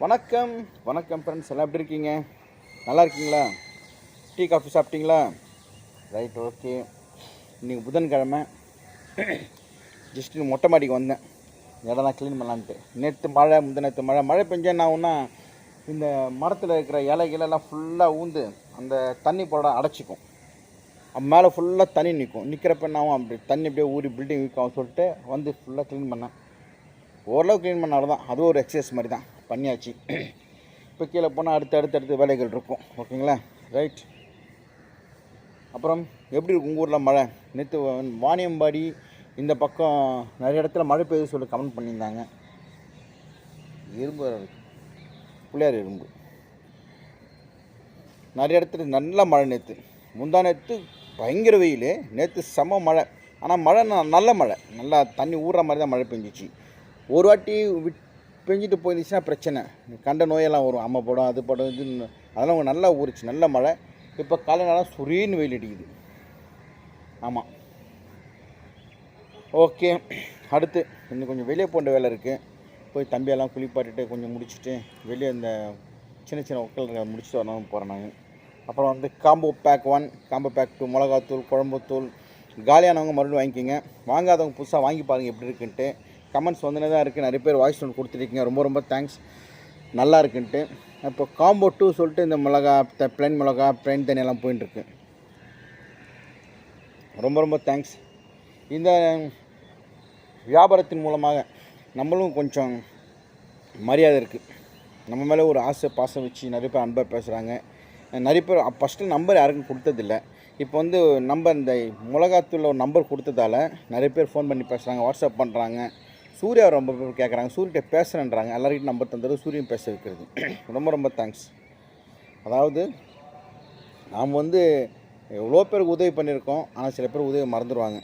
வணக்கம். வணக்கம் ஃப்ரெண்ட்ஸ் எல்லாம் எப்படி இருக்கீங்க? நல்லா இருக்கீங்களா? டீ காஃபி சாப்பிட்டீங்களா? Right okay. இன்றைக்கி புதன்கிழமை. ஜஸ்ட் மொட்டை மாடிக்கு வந்தேன். இடம்லாம் க்ளீன் பண்ணலான்ட்டு. நேற்று மழை முந்தினத்து மழை. மழை பெஞ்சா நான் இந்த மரத்தில் இருக்கிற இலைகளெல்லாம் ஃபுல்லாக ஊந்து அந்த தண்ணி போட அடைச்சிக்கும். மேலே ஃபுல்லாக தண்ணி நிற்கும் நிற்கிறப்ப என்ன ஆகும்? அப்படி தண்ணி அப்படியே ஊறி பில்டிங் வீக்கம் சொல்லிட்டு வந்து ஃபுல்லாக க்ளீன் பண்ணேன். ஓரளவு க்ளீன் பண்ணாலும் தான். அதுவும் ஒரு எக்ஸசைஸ் மாதிரி தான் பண்ணியாச்சு. இப்போ கீழே போனால் அடுத்து அடுத்து அடுத்து வேலைகள் இருக்கும். ஓகேங்களா? ரைட் அப்புறம் எப்படி இருக்கும் உங்கள் ஊரில் மழை? நேற்று வாணியம்பாடி இந்த பக்கம் நிறைய இடத்துல மழை பெய்யுது சொல்லி கமெண்ட் பண்ணியிருந்தாங்க. இரும்பு பிள்ளையார் இரும்பு. நிறைய இடத்துல நல்ல மழை நேற்று முந்தா நேற்று பயங்கர வெயில். நேற்று செம மழை. ஆனால் மழை ந- நல்ல மழை. நல்லா தண்ணி ஊறுற மாதிரி தான் மழை பெஞ்சிச்சு. ஒரு வாட்டி விட் பெஞ்சிட்டு போயிருந்துச்சுன்னா பிரச்சனை. கண்ட நோயெல்லாம் வரும். அம்மை படம் அது படம் இது அதெல்லாம் நல்லா ஊறிச்சு நல்ல மழை. இப்போ காலையிலாம் சுரீன்னு வெயில் அடிக்குது. ஆமாம் ஓகே. அடுத்து இன்னும் கொஞ்சம் வெளியே போன்ற வேலை இருக்குது போய் தம்பியெல்லாம் குளிப்பாட்டிட்டு கொஞ்சம் முடிச்சுட்டு வெளியே இந்த சின்ன சின்ன ஒக்கல் முடிச்சுட்டு வரணும் போகிறேன் நான். அப்புறம் வந்து combo pack one combo pack two மிளகாத்தூள் குழம்புத்தூள். காலியானவங்க மறுபடியும் வாங்கிக்கோங்க. வாங்காதவங்க புதுசாக வாங்கி பாருங்கள் எப்படி இருக்குன்ட்டு. கமெண்ட்ஸ் வந்துனே தான் இருக்குது நிறைய பேர் வாய்ஸ் ஒன்று கொடுத்துருக்கீங்க. ரொம்ப ரொம்ப தேங்க்ஸ் நல்லா இருக்குன்ட்டு. இப்போ காம்போ டூ சொல்லிட்டு இந்த மிளகா பிளைன் மிளகா பிளைன் தண்ணியெல்லாம் போயின்ட்டுருக்கு ரொம்ப ரொம்ப தேங்க்ஸ் இந்த வியாபாரத்தின் மூலமாக நம்மளும் கொஞ்சம் மரியாதை இருக்குது நம்ம மேலே ஒரு ஆசை பாசம் வச்சு நிறைய பேர் அன்பாக பேசுகிறாங்க நிறைய பேர் ஃபஸ்ட்டு நம்பர் யாருக்கும் கொடுத்ததில்ல. இப்போ வந்து நம்பர் இந்த மிளகாத்தூளில் ஒரு நம்பர் கொடுத்ததால நிறைய பேர் ஃபோன் பண்ணி பேசுகிறாங்க வாட்ஸ்அப் பண்ணுறாங்க சூர்யா ரொம்ப பேர் கேட்குறாங்க சூரியகிட்ட பேசுகிறேன்றாங்க எல்லாருக்கிட்டும் நம்பர் தந்துடுறது சூரியன் பேச வைக்கிறது. ரொம்ப ரொம்ப தேங்க்ஸ் அதாவது நாம் வந்து எவ்வளோ பேருக்கு உதவி பண்ணியிருக்கோம் ஆனால் சில பேர் உதவி மறந்துடுவாங்க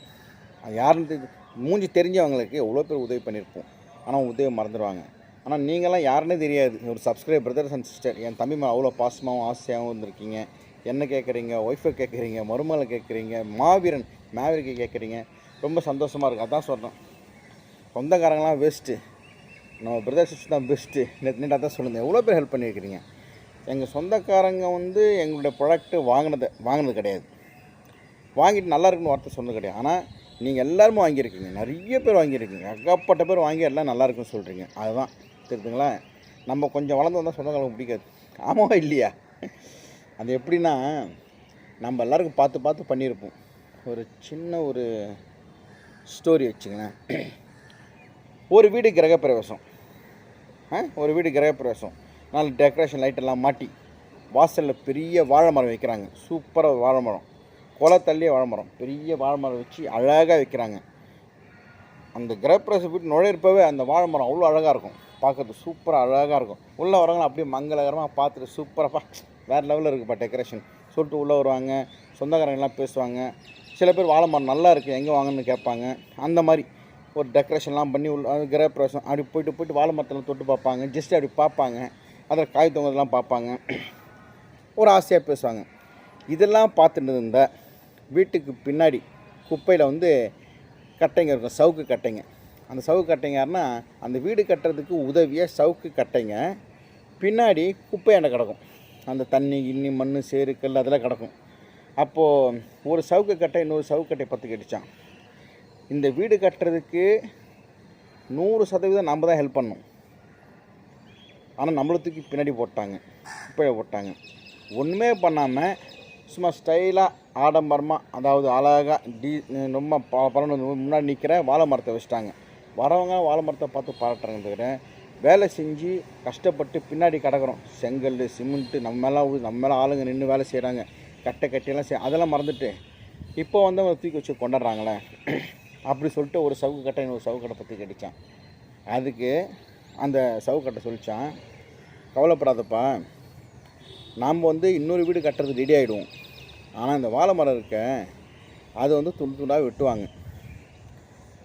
அது யாருன்னு மூஞ்சி தெரிஞ்சவங்களுக்கு எவ்வளோ பேர் உதவி பண்ணியிருப்போம் ஆனால் உதவி மறந்துடுவாங்க ஆனால் நீங்களாம் யாருன்னே தெரியாது. ஒரு சப்ஸ்கிரைப் பிரதர்ஸ் அண்ட் சிஸ்டர் என் தம்பி மேலே அவ்வளோ பாசமாகவும் ஆசையாகவும் இருந்திருக்கீங்க. என்ன கேட்குறீங்க ஒய்ஃபை கேட்குறீங்க மருமகளை கேட்குறீங்க மாவீரன் மேவரிக்கை கேட்குறீங்க ரொம்ப சந்தோஷமாக இருக்குது அதான் சொல்கிறேன் சொந்தக்காரங்களாம் வேஸ்ட்டு நம்ம பிரதர் சிஸ்டர் தான் பெஸ்ட்டு நேற்று நேற்று தான் சொல்லுங்கள் எவ்வளோ பேர் ஹெல்ப் பண்ணியிருக்கிறீங்க? எங்கள் சொந்தக்காரங்க வந்து எங்களுடைய ப்ராடக்ட்டு வாங்கினது வாங்கினது கிடையாது. வாங்கிட்டு நல்லா இருக்குன்னு வார்த்தை சொன்னது கிடையாது. ஆனால் நீங்கள் எல்லாருமே வாங்கியிருக்கீங்க. நிறைய பேர் வாங்கியிருக்கீங்க. அக்கப்பட்ட பேர் வாங்கி எல்லாம் நல்லா இருக்குன்னு சொல்கிறீங்க அதுதான். தெரியுதுங்களா நம்ம கொஞ்சம் வளர்ந்து வந்தால் சொந்தக்காரங்க பிடிக்காது. ஆமாவா இல்லையா? அது எப்படின்னா நம்ம எல்லாருக்கும் பார்த்து பார்த்து பண்ணியிருப்போம். ஒரு சின்ன ஒரு ஸ்டோரி வச்சுங்களேன். ஒரு வீடு கிரகப்பிரவேசம். ஆ? ஒரு வீடு கிரகப்பிரவேசம். நல்ல டெக்கரேஷன் லைட்டெல்லாம் மாட்டி வாசலில் பெரிய வாழை மரம் வைக்கிறாங்க. சூப்பராக வாழை மரம் கொலை தள்ளிய வாழை மரம் பெரிய வாழை மரம் வச்சு அழகாக வைக்கிறாங்க. அந்த கிரகப்பிரவேசம் வீட்டு நுழையிறப்பவே அந்த வாழை மரம் அவ்வளோ அழகாக இருக்கும். பார்க்கறது சூப்பராக அழகாக இருக்கும். உள்ளே வரவங்க அப்படியே மங்களகரமாக பார்த்துட்டு சூப்பராக வேறு லெவலில் இருக்குப்பா டெக்கரேஷன் சொல்லிட்டு உள்ளே வருவாங்க. சொந்தக்காரங்கெல்லாம் பேசுவாங்க. சில பேர் வாழை மரம் நல்லா இருக்குது எங்கே வாங்கன்னு கேட்பாங்க. அந்த மாதிரி. ஒரு டெக்கரேஷன்லாம் பண்ணி உள்ள கிரக கிரகப்பிரவேசம் அப்படி போயிட்டு போயிட்டு வாழை மரத்தில் தொட்டு பார்ப்பாங்க. ஜஸ்ட் அப்படி பார்ப்பாங்க. அதில் காய் தொங்குறதெல்லாம் பார்ப்பாங்க. ஒரு ஆசையாக பேசுவாங்க. இதெல்லாம் பார்த்துட்டு இருந்த வீட்டுக்கு பின்னாடி குப்பையில் வந்து கட்டைங்க இருக்கும் சவுக்கு கட்டைங்க. அந்த சவுக்கு கட்டைங்கன்னா அந்த வீடு கட்டுறதுக்கு உதவியாக சவுக்கு கட்டைங்க. பின்னாடி குப்பையாண்ட கிடக்கும். அந்த தண்ணி இன்னி மண் சேருக்கல் அதெல்லாம் கிடக்கும். அப்போது ஒரு சவுக்கு கட்டை இன்னொரு சவுக்கு கட்டை பத்து கட்டிச்சான் இந்த வீடு கட்டுறதுக்கு நூறு சதவீதம் நம்ம தான் ஹெல்ப் பண்ணோம் ஆனால் நம்மளை தூக்கி பின்னாடி போட்டாங்க. குப்பையை போட்டாங்க. ஒன்றுமே பண்ணாமல் சும்மா ஸ்டைலாக ஆடம்பரமாக அதாவது அழகாக டீ ரொம்ப ப பரவ முன்னாடி நிற்கிற வாழை மரத்தை வச்சுட்டாங்க. வரவங்க வாழை மரத்தை பார்த்து பாராட்டுறாங்க தவிர வேலை செஞ்சு கஷ்டப்பட்டு பின்னாடி கிடக்கிறோம். செங்கல் சிமெண்ட்டு நம்ம மேலே நம்ம மேலே ஆளுங்க நின்று வேலை செய்கிறாங்க கட்டை கட்டியெல்லாம் செய் அதெல்லாம் மறந்துட்டு இப்போ வந்து அவங்க தூக்கி வச்சு கொண்டாடுறாங்களே. அப்படி சொல்லிட்டு ஒரு சவுக்கு கட்டை இன்னொரு சவுக்கு கட்டை பற்றி கடிச்சான் அதுக்கு அந்த சவுக்கு கட்டை சொல்லிச்சான் கவலைப்படாதப்பா நாம் வந்து இன்னொரு வீடு கட்டுறதுக்கு ரெடி ஆகிடுவோம் ஆனால் இந்த வாழை மரம் இருக்க அது வந்து துண்டு துண்டாக வெட்டுவாங்க.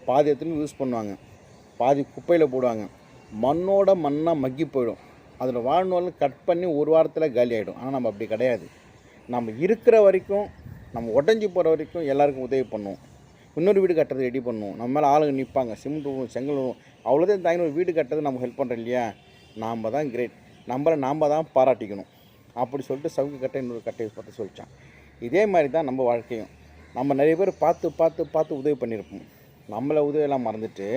பாதி எடுத்துன்னு யூஸ் பண்ணுவாங்க. பாதி குப்பையில் போடுவாங்க. மண்ணோட மண்ணாக மக்கி போயிடும். அதில் வாழ்நாள் கட் பண்ணி ஒரு வாரத்தில் காலி ஆகிடும் ஆனால் நம்ம அப்படி கிடையாது. நம்ம இருக்கிற வரைக்கும் நம்ம உடஞ்சி போகிற வரைக்கும் எல்லாருக்கும் உதவி பண்ணுவோம். இன்னொரு வீடு கட்டுறது ரெடி பண்ணும் நம்ம மேலே ஆளுங்க நிற்பாங்க சிமெண்ட் செங்கல் அவ்வளோதான் தாங்கி ஒரு வீடு கட்டுறது நம்ம ஹெல்ப் பண்ணுறோம் இல்லையா? நாம் தான் கிரேட் நம்மளை நாம் தான் பாராட்டிக்கணும். அப்படி சொல்லிட்டு சவுக்கு கட்டை இன்னொரு கட்டையை பார்த்து சொல்லிச்சான். இதே மாதிரி தான் நம்ம வாழ்க்கையும். நம்ம நிறைய பேர் பார்த்து பார்த்து பார்த்து உதவி பண்ணியிருப்போம். நம்மளை உதவியெல்லாம் மறந்துட்டு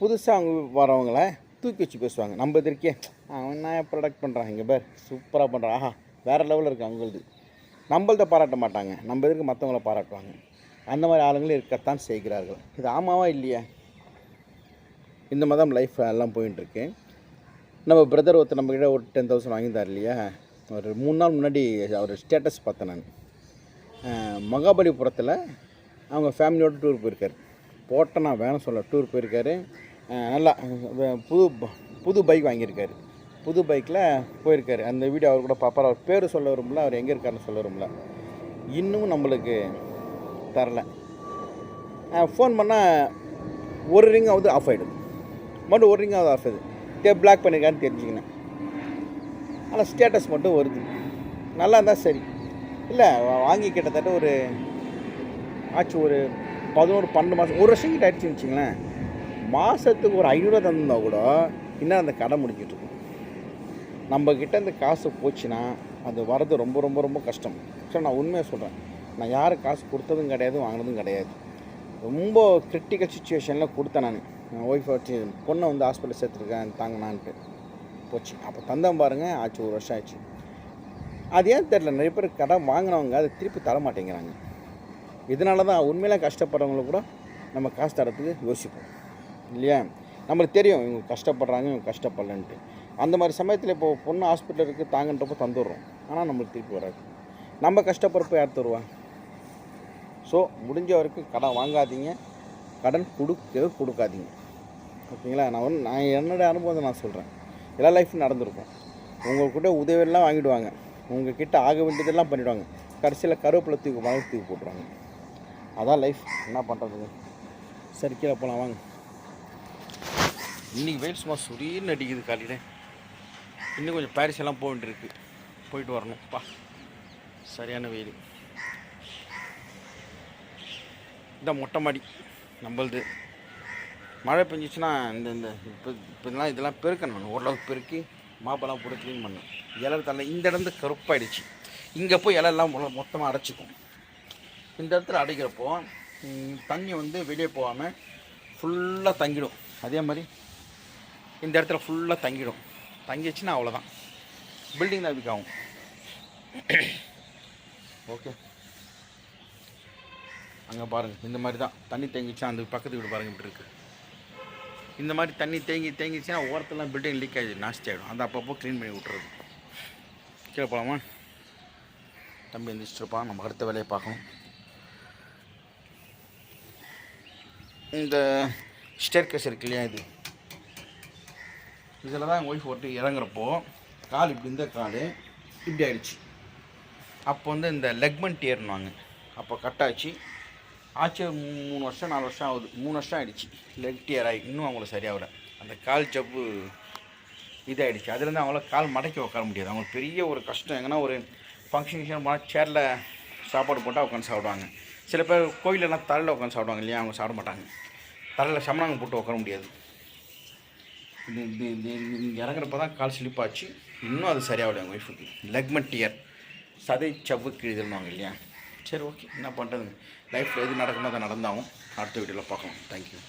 புதுசாக அவங்க வரவங்கள தூக்கி வச்சு பேசுவாங்க. நம்ம எதிர்க்கே அவன் என்ன ப்ரொடக்ட் பண்ணுறான் இங்கே பேர் சூப்பராக பண்ணுறான் ஆஹா வேறு லெவலில் இருக்குது அவங்களது. நம்மள்தான் பாராட்ட மாட்டாங்க. நம்ம எதிர்க்கு மற்றவங்கள பாராட்டுவாங்க. அந்த மாதிரி ஆளுங்களும் இருக்கத்தான் செய்கிறார்கள். இது ஆமாவா இல்லையா? இந்த மாதிரி தான் லைஃப் எல்லாம் போயிட்டுருக்கு நம்ம பிரதர் ஒருத்தர் நம்மக்கிட்ட ஒரு டென் தௌசண்ட் வாங்கியிருந்தார் இல்லையா? ஒரு மூணு நாள் முன்னாடி அவர் ஸ்டேட்டஸ் பார்த்தேன் நான். மகாபலிபுரத்தில் அவங்க ஃபேமிலியோட டூர் போயிருக்கார். போட்ட நான் வேணும் சொல்ல டூர் போயிருக்காரு. நல்லா புது ப- புது பைக் வாங்கியிருக்காரு. புது பைக்கில் போயிருக்காரு. அந்த வீடியோ அவர் கூட பார்ப்பார். அவர் பேர் சொல்ல வரும்ல அவர் எங்கே இருக்காருன்னு சொல்ல வரும்ல இன்னும் நம்மளுக்கு தரல. ஃபோன் பண்ணால் ஒரு ரிங்காவது ஆஃப் ஆகிடுது மட்டும் ஒரு ரிங்காவது ஆஃப் ஆகுது டே பிளாக் பண்ணியிருக்கான்னு தெரிஞ்சுக்கினேன். ஆனால் ஸ்டேட்டஸ் மட்டும் வருது. நல்லா இருந்தால் சரி. இல்லை வாங்கி கிட்டத்தட்ட ஒரு ஆச்சு ஒரு பதினோரு பன்னெண்டு மாதம் ஒரு வருஷம் கிட்ட ஆயிடுச்சுன்னு வச்சுங்களேன் மாதத்துக்கு ஒரு ஐநூறுவா தந்திருந்தா கூட இன்னும் அந்த கடை முடிஞ்சிட்ருக்கும் நம்மக்கிட்ட நம்ம இந்த காசு போச்சுன்னா அது வர்றது ரொம்ப ரொம்ப ரொம்ப கஷ்டம். சார் நான் உண்மையாக சொல்கிறேன் நான் யாரும் காசு கொடுத்ததும் கிடையாது வாங்கினதும் கிடையாது. ரொம்ப கிரிட்டிக்கல் சுச்சுவேஷனில் கொடுத்தேன் நான். என் ஒய்ஃபை வச்சு பொண்ணை வந்து ஹாஸ்பிட்டல் சேர்த்துருக்கேன் தாங்கினான்ட்டு. போச்சு. அப்போ தந்தேன் பாருங்கள் ஆச்சு ஒரு வருஷம் ஆச்சு. அது ஏன் தெரில நிறைய பேர் கடன் வாங்கினவங்க அதை திருப்பி தர மாட்டேங்கிறாங்க. இதனால தான் உண்மையில கஷ்டப்படுறவங்கள கூட நம்ம காசு தரத்துக்கு யோசிப்போம். இல்லையா? நம்மளுக்கு தெரியும் இவங்க கஷ்டப்படுறாங்க இவங்க கஷ்டப்படலன்ட்டு. அந்த மாதிரி சமயத்தில் இப்போ பொண்ணு ஹாஸ்பிட்டல் இருக்குது தாங்கன்றப்போ தந்துடுறோம். ஆனால் நம்மளுக்கு திருப்பி வராது. நம்ம கஷ்டப்படுறப்ப யார் தருவா? ஸோ முடிஞ்ச வரைக்கும் கடன் வாங்காதீங்க. கடன் கொடுக்கவே கொடுக்காதீங்க. ஓகேங்களா? நான் வந்து நான் என்னோட அனுபவத்தை நான் சொல்கிறேன் எல்லா லைஃப்பும் நடந்திருக்கும். உங்கள்கிட்ட உதவியெல்லாம் வாங்கிடுவாங்க. உங்ககிட்ட ஆக வேண்டியதெல்லாம் பண்ணிவிடுவாங்க கடைசியில் கருவேப்பிலை தூக்கி வாங்கி தூக்கி போட்டுருவாங்க. அதான் லைஃப் என்ன பண்ணுறதுங்க சரி கீழே போகலாம் வாங்க. இன்றைக்கி வெயில் சும்மா சுரீர்னு அடிக்குது காலையில். இன்னும் கொஞ்சம் பாரிஸ் எல்லாம் போக வேண்டியிருக்கு. போயிட்டு வரணும். பா. சரியான வெயில். இந்த மொட்டை மாடி நம்மளது. மழை பெஞ்சிச்சுன்னா இந்த இந்த இப்போ இப்போலாம் இதெல்லாம் பெருக்கணும். நான் ஓரளவுக்கு பெருக்கி மாப்பெல்லாம் போட்டு க்ளீன் பண்ணேன் இலை தலை இந்த இடத்துல கருப்பாயிடுச்சு. இங்கே போய் இலையெல்லாம் மொத்தமாக அடைச்சிக்கும். இந்த இடத்துல அடைக்கிறப்போ தண்ணி வந்து வெளியே போகாமல் ஃபுல்லாக தங்கிடும். அதே மாதிரி இந்த இடத்துல ஃபுல்லாக தங்கிடும். தங்கிடுச்சுன்னா அவ்வளோதான் பில்டிங் தான் வீக் ஆகும் ஓகே அங்கே பாருங்கள் இந்த மாதிரி தான் தண்ணி தேங்கிச்சா அந்த பக்கத்து வீடு பாருங்கள் இப்படி இருக்குது இந்த மாதிரி தண்ணி தேங்கி தேங்கிச்சுன்னா ஓரத்தெல்லாம் பில்டிங் லீக் ஆகிடுது நாஸ்தி ஆகிடும் அதை அப்பப்போ க்ளீன் பண்ணி விட்டுறது. கீழே போகலாமா தம்பி எந்திரிச்சிருப்பான். நம்ம அடுத்த வேலையை பார்க்கணும். இந்த ஸ்டேர்கேஸ் இருக்கு இல்லையா இது? இதில் தான் எங்கள் ஒய்ஃப் ஒட்டி இறங்குறப்போ கால் இப்படி இந்த கால் இப்படி ஆகிடுச்சு அப்போ வந்து இந்த லெக்மெண்ட் ஏறினாங்க அப்போ கட் ஆச்சு. ஆச்சு மூணு வருஷம் நாலு வருஷம் ஆகுது. மூணு வருஷம் ஆகிடுச்சு லெக் டியர் ஆகி. இன்னும் அவங்களுக்கு சரியாகல. அந்த கால் ஜப்பு இதாகிடுச்சு அதுலேருந்து அவங்கள கால் மடக்கி உட்கார முடியாது. அவங்களுக்கு பெரிய ஒரு கஷ்டம். எங்கன்னா ஒரு ஃபங்க்ஷன் கிங்ஷன் போனால் சேரில் சாப்பாடு போட்டால் உட்காந்து சாப்பிடுவாங்க. சில பேர் கோயிலெல்லாம் தலையில் உட்காந்து சாப்பிடுவாங்க. இல்லையா? அவங்க சாப்பிட மாட்டாங்க. தலையில் சமணாங்க போட்டு உட்கார முடியாது. இறங்குறப்ப தான் கால் ஸ்லிப்பாச்சு இன்னும் அது சரியாகல எங்கள் ஒய்ஃபுக்கு லெக்மெண்ட் டியர் சதை சவ்வு கிழிதல்னுவாங்க இல்லையா? சரி ஓகே என்ன பண்ணுறதுங்க லைஃப்பில் எது நடக்கணும் அதை நடந்தாகும் அடுத்த வீடியோவில் பார்க்கலாம். தேங்க்யூ